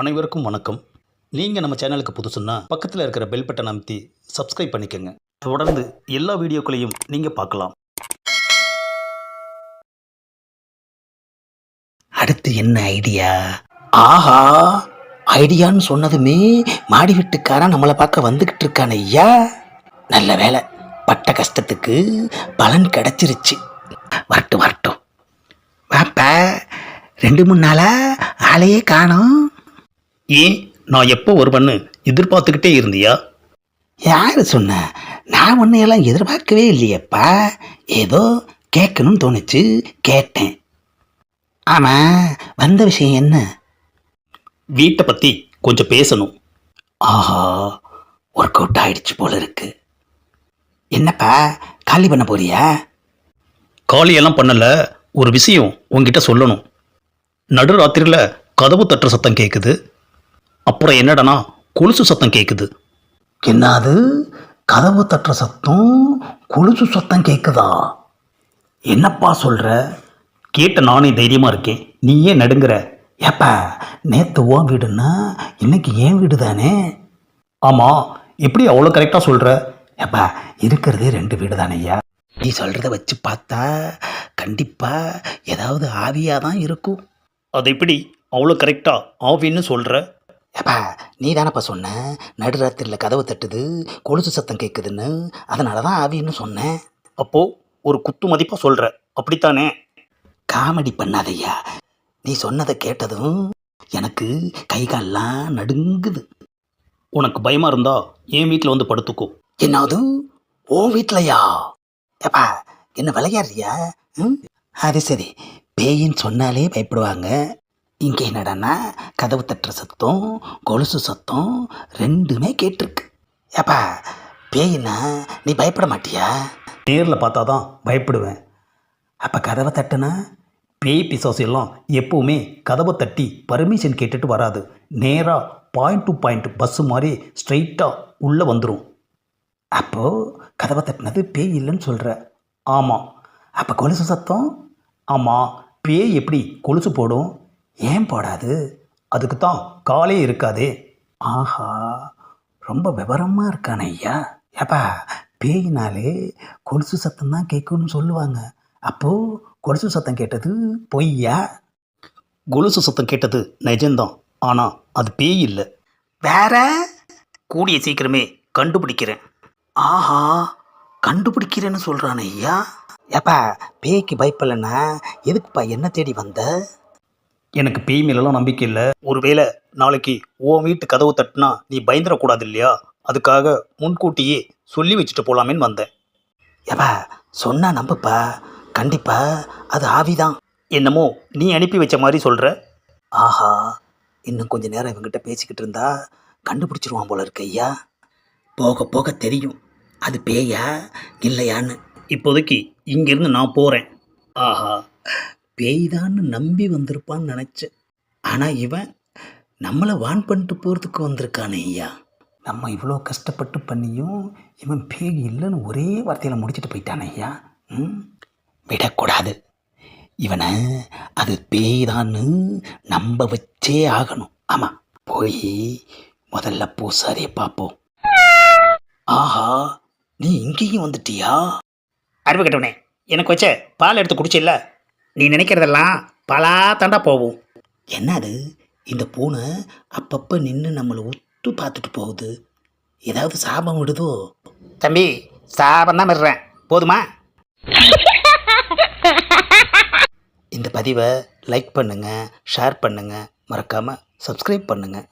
அனைவருக்கும் வணக்கம். நீங்கள் நம்ம சேனலுக்கு புதுசுன்னா பக்கத்தில் இருக்கிற பெல் பட்டன் அமைத்தி சப்ஸ்கிரைப் பண்ணிக்கோங்க. தொடர்ந்து எல்லா வீடியோக்களையும் நீங்கள் பார்க்கலாம். அடுத்து என்ன ஐடியா ஆஹா ஐடியான்னு சொன்னதுமே மாடி வீட்டுக்காரன் நம்மளை பார்க்க வந்துக்கிட்டு இருக்கான் ஐயா. நல்ல வேலை பட்ட கஷ்டத்துக்கு பலன் கிடைச்சிருச்சு. வரட்டும் வரட்டும். வாப்பா ரெண்டு மூணு நாளா ஆளையே காணும். ஏன் நான் எப்போ வருவேன்னு எதிர்பார்த்துக்கிட்டே இருந்தியா? யார் சொன்ன? நான் ஒன்றையெல்லாம் எதிர்பார்க்கவே இல்லையேப்பா. ஏதோ கேட்கணும்னு தோணுச்சு. கேட்டேன். ஆமாம் வந்த விஷயம் என்ன? வீட்டை பற்றி கொஞ்சம் பேசணும். ஆஹா ஒர்க் அவுட் ஆயிடுச்சு போல இருக்கு. என்னப்பா காலி பண்ண போறியா? காலியெல்லாம் பண்ணல ஒரு விஷயம் உங்ககிட்ட சொல்லணும். நடுராத்திரியில் கதவு தட்டுற சத்தம் கேட்குது அப்புறம் என்னடனா கொலுசு சத்தம் கேட்குது என்னது? கதவு தட்டுற சத்தம் கொலுசு சத்தம் கேட்குதா என்னப்பா சொல்ற? கேட்ட நானே தைரியமாக இருக்கேன். நீ ஏன் நடுங்கிற. ஏப்பா நேற்று உன் வீடுன்னா இன்னைக்கு என் வீடு தானே ஆமாம் எப்படி அவ்வளோ கரெக்டாக சொல்கிற ஏப்பா இருக்கிறதே ரெண்டு வீடு தானேய்யா நீ சொல்கிறத வச்சு பார்த்தா கண்டிப்பாக ஏதாவது ஆவியாக தான் இருக்கும். அது எப்படி அவ்வளோ கரெக்டாக ஆவின்னு சொல்கிற ஏப்பா நீ தானப்பா சொன்ன? நடுராத்திரியில் கதவு தட்டுது கொலுசு சத்தம் கேட்குதுன்னு அதனால தான் ஆவின்னு சொன்னேன் அப்போது ஒரு குத்து மதிப்பாக சொல்கிற அப்படித்தானே? காமெடி பண்ணாதையா நீ சொன்னதை கேட்டதும் எனக்கு கை கால்லாம் நடுங்குது. உனக்கு பயமாக இருந்தா என் வீட்டில் வந்து படுத்துக்கோ. என்னது? ஓ வீட்டிலையா ஏப்பா என்ன விளையாடுறியா? ம்? அது சரி. பேயின்னு சொன்னாலே பயப்படுவாங்க. இங்கே என்னடான்னா கதவு தட்டுற சத்தம் கொலுசு சத்தம் ரெண்டுமே கேட்டிருக்கு. ஏப்பா பேயினா நீ பயப்பட மாட்டியா? நேரில் பார்த்தா தான் பயப்படுவேன். அப்போ கதவை தட்டுனா? பேய் பிசாசு எல்லாம் எப்போவுமே கதவை தட்டி பர்மிஷன் கேட்டுட்டு வராது. நேராக பாயிண்ட் டு பாயிண்ட் பஸ்ஸு மாதிரி ஸ்ட்ரைட்டாக உள்ளே வந்துடும் அப்போது கதவை தட்டினது பேய் இல்லைன்னு சொல்கிற ஆமாம் அப்போ கொலுசு சத்தம்? ஆமாம் பேய் எப்படி கொலுசு போடும்? ஏன் போடாது? அதுக்கு தான் காலே இருக்காதே. ஆஹா ரொம்ப விவரமாக இருக்கானே ஐயா. ஏப்பா பேயினாலே கொலுசு சத்தம் தான் கேட்கும்னு சொல்லுவாங்க. அப்போது கொலுசு சத்தம் கேட்டது பொய்யா? கொலுசு சத்தம் கேட்டது நிஜம்தான். ஆனால் அது பேய் இல்லை. வேற? கூடிய சீக்கிரமே கண்டுபிடிக்கிறேன். ஆஹா கண்டுபிடிக்கிறேன்னு சொல்கிறானே ஐயா. ஏப்பா பேய்க்கு பயப்படலைன்னா எதுக்குப்பா என்ன தேடி வந்த? எனக்கு பேய் மேலெல்லாம் நம்பிக்கை இல்லை. ஒருவேளை நாளைக்கு உன் வீட்டு கதவு தட்டினா நீ பயந்துடக்கூடாது இல்லையா? அதுக்காக முன்கூட்டியே சொல்லி வச்சுட்டு போகலாமேன்னு வந்தேன். ஏப்பா சொன்னா நம்புப்பா. கண்டிப்பா அது ஆவிதான். என்னமோ நீ அனுப்பி வச்ச மாதிரி சொல்கிற ஆஹா இன்னும் கொஞ்ச நேரம் இவங்கிட்ட பேசிக்கிட்டு இருந்தா கண்டுபிடிச்சிருவான் போல இருக்கு ஐயா. போக போக தெரியும் அது பேயா இல்லையான்னு. இப்போதைக்கு இங்கேருந்து நான் போகிறேன் ஆஹா. பேய்தான்னு நம்பி வந்திருப்பான்னு நினச்சேன். ஆனால் இவன் நம்மளை வான் பண்ணிட்டு போகிறதுக்கு வந்திருக்கானே ஐயா. நம்ம இவ்வளோ கஷ்டப்பட்டு பண்ணியும் இவன் பேய் இல்லைன்னு ஒரே வார்த்தையில் முடிச்சிட்டு போயிட்டானே ஐயா. ம்? விடக்கூடாது. இவனை அது பேய்தான்னு நம்ப வச்சே ஆகணும். ஆமாம் போய் முதல்ல பூசாரியை பார்ப்போம். ஆஹா நீ இங்கேயும் வந்துட்டியா? அறிவு கட்டவனே எனக்கு வச்ச பால் எடுத்து குடிச்சில்ல? நீ நினைக்கிறதெல்லாம் பலா தாண்டா போகும். என்னது? இந்த பூனை அப்பப்போ நின்று நம்மளை உத்து பார்த்துட்டு போகுது. ஏதாவது சாபம் விடுதோ? தம்பி சாபம் தான் மிடுறேன் போதுமா? இந்த பதிவை லைக் பண்ணுங்கள் ஷேர் பண்ணுங்கள் மறக்காமல் சப்ஸ்கிரைப் பண்ணுங்கள்